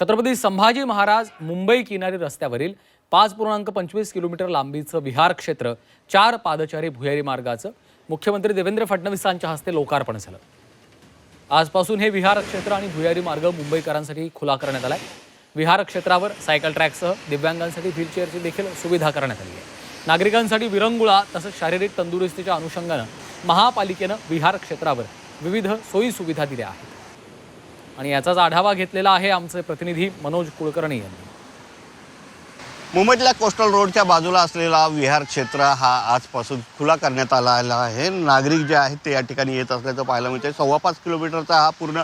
छत्रपती संभाजी महाराज मुंबई किनारी रस्त्यावरील पाच पूर्णांक पंचवीस किलोमीटर लांबीचं विहार क्षेत्र चार पादचारी भुयारी मार्गाचं मुख्यमंत्री देवेंद्र फडणवीसांच्या हस्ते लोकार्पण झालं. आजपासून हे विहार क्षेत्र आणि भुयारी मार्ग मुंबईकरांसाठी खुला करण्यात आलाय. विहार क्षेत्रावर सायकल ट्रॅकसह दिव्यांगांसाठी व्हीलचेअरची देखील सुविधा करण्यात आली आहे. नागरिकांसाठी विरंगुळा तसंच शारीरिक तंदुरुस्तीच्या अनुषंगानं महापालिकेनं विहार क्षेत्रावर विविध सोयीसुविधा दिल्या आहेत. आणि याचाच आढावा घेतलेला आहे आमचे प्रतिनिधी मनोज कुलकर्णी यांनी. मुंबईतल्या कोस्टल रोडच्या बाजूला असलेला विहार क्षेत्र हा आजपासून खुला करण्यात आलेला आहे. नागरिक जे आहेत ते या ठिकाणी येत असल्याचं पाहायला मिळते सव्वा पाच किलोमीटरचा हा पूर्ण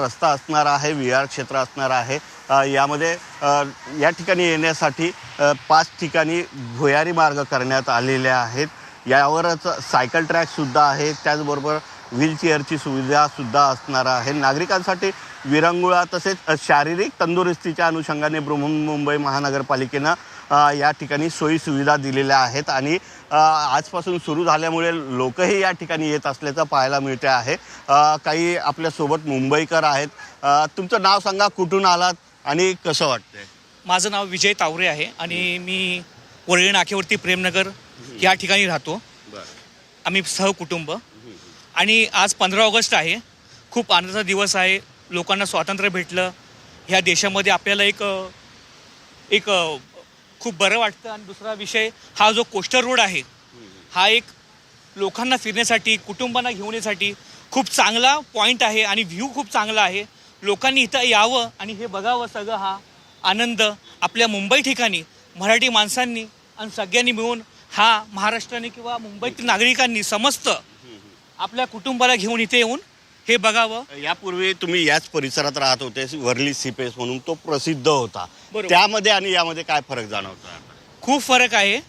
रस्ता असणार आहे विहार क्षेत्र असणार आहे. यामध्ये या ठिकाणी येण्यासाठी पाच ठिकाणी भुयारी मार्ग करण्यात आलेले आहेत. यावरच सायकल ट्रॅकसुद्धा आहे. त्याचबरोबर व्हीलचेअरची सुविधासुद्धा असणार आहे. नागरिकांसाठी विरंगुळा तसेच शारीरिक तंदुरुस्तीच्या अनुषंगाने बृहन्मुंबई महानगरपालिकेनं या ठिकाणी सोयी सुविधा दिलेल्या आहेत आणि आजपासून सुरू झाल्यामुळे लोकही या ठिकाणी येत असल्याचं पाहायला मिळते आहे. काही आपल्यासोबत मुंबईकर आहेत. तुमचं नाव सांगा कुठून आलात आणि कसं वाटतंय? माझं नाव विजय तावरे आहे आणि मी वरळी नाक्यावरती प्रेमनगर या ठिकाणी राहतो. आम्ही सहकुटुंब. आणि आज पंधरा ऑगस्ट आहे. खूप आनंदाचा दिवस आहे. लोकांना स्वातंत्र्य भेटलं. ह्या देशामध्ये आपल्याला एक एक खूप बरं वाटतं. आणि दुसरा विषय हा जो कोस्टर रोड आहे हा एक लोकांना फिरण्यासाठी कुटुंबांना घेऊन येण्यासाठी खूप चांगला पॉईंट आहे आणि व्ह्यू खूप चांगला आहे. लोकांनी इथं यावं आणि हे बघावं सगळं हा आनंद आपल्या मुंबई ठिकाणी मराठी माणसांनी आणि सगळ्यांनी मिळून हा महाराष्ट्राने किंवा मुंबईतील नागरिकांनी समस्त आपल्या कुटुंबाला घेऊन इथे येऊन हे बघावं. यापूर्वी तुम्ही याच परिसरात राहत होते वर्ली सीपेस म्हणून तो प्रसिद्ध होता. त्यामध्ये आणि यामध्ये काय फरक जाणवता? खूप फरक आहे.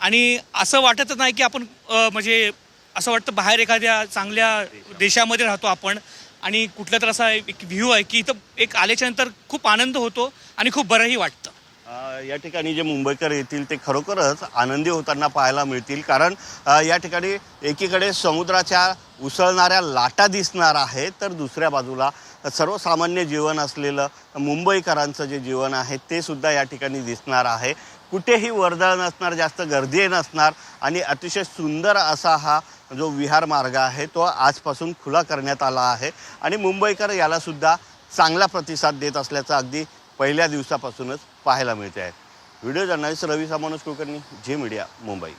आणि असं वाटतच नाही की आपण म्हणजे असं वाटतं बाहेर एखाद्या चांगल्या देशामध्ये राहतो आपण आणि कुठला तर असा एक व्ह्यू आहे की इथं एक आल्याच्यानंतर खूप आनंद होतो आणि खूप बरंही वाटतं. या ठिकाणी जे मुंबईकर येतील ते खरोखरच आनंदी होताना पाहायला मिळतील. कारण या ठिकाणी एकीकडे समुद्राच्या उसळणाऱ्या लाटा दिसणार आहे तर दुसऱ्या बाजूला सर्वसामान्य जीवन असलेलं मुंबईकरांचं जे जीवन आहे ते सुद्धा या ठिकाणी दिसणार आहे. कुठेही वर्दळ नसणार जास्त गर्दी नसणार आणि अतिशय सुंदर असा हा जो विहार मार्ग आहे तो आजपासून खुला करण्यात आला आहे. आणि मुंबईकर याला सुद्धा चांगला प्रतिसाद देत असल्याचं अगदी पहिल्या दिवसापासूनच पाहायला मिळते आहे व्हिडिओ जर्नलिस्ट रवी सामानस कुलकर्णी झी मीडिया मुंबई.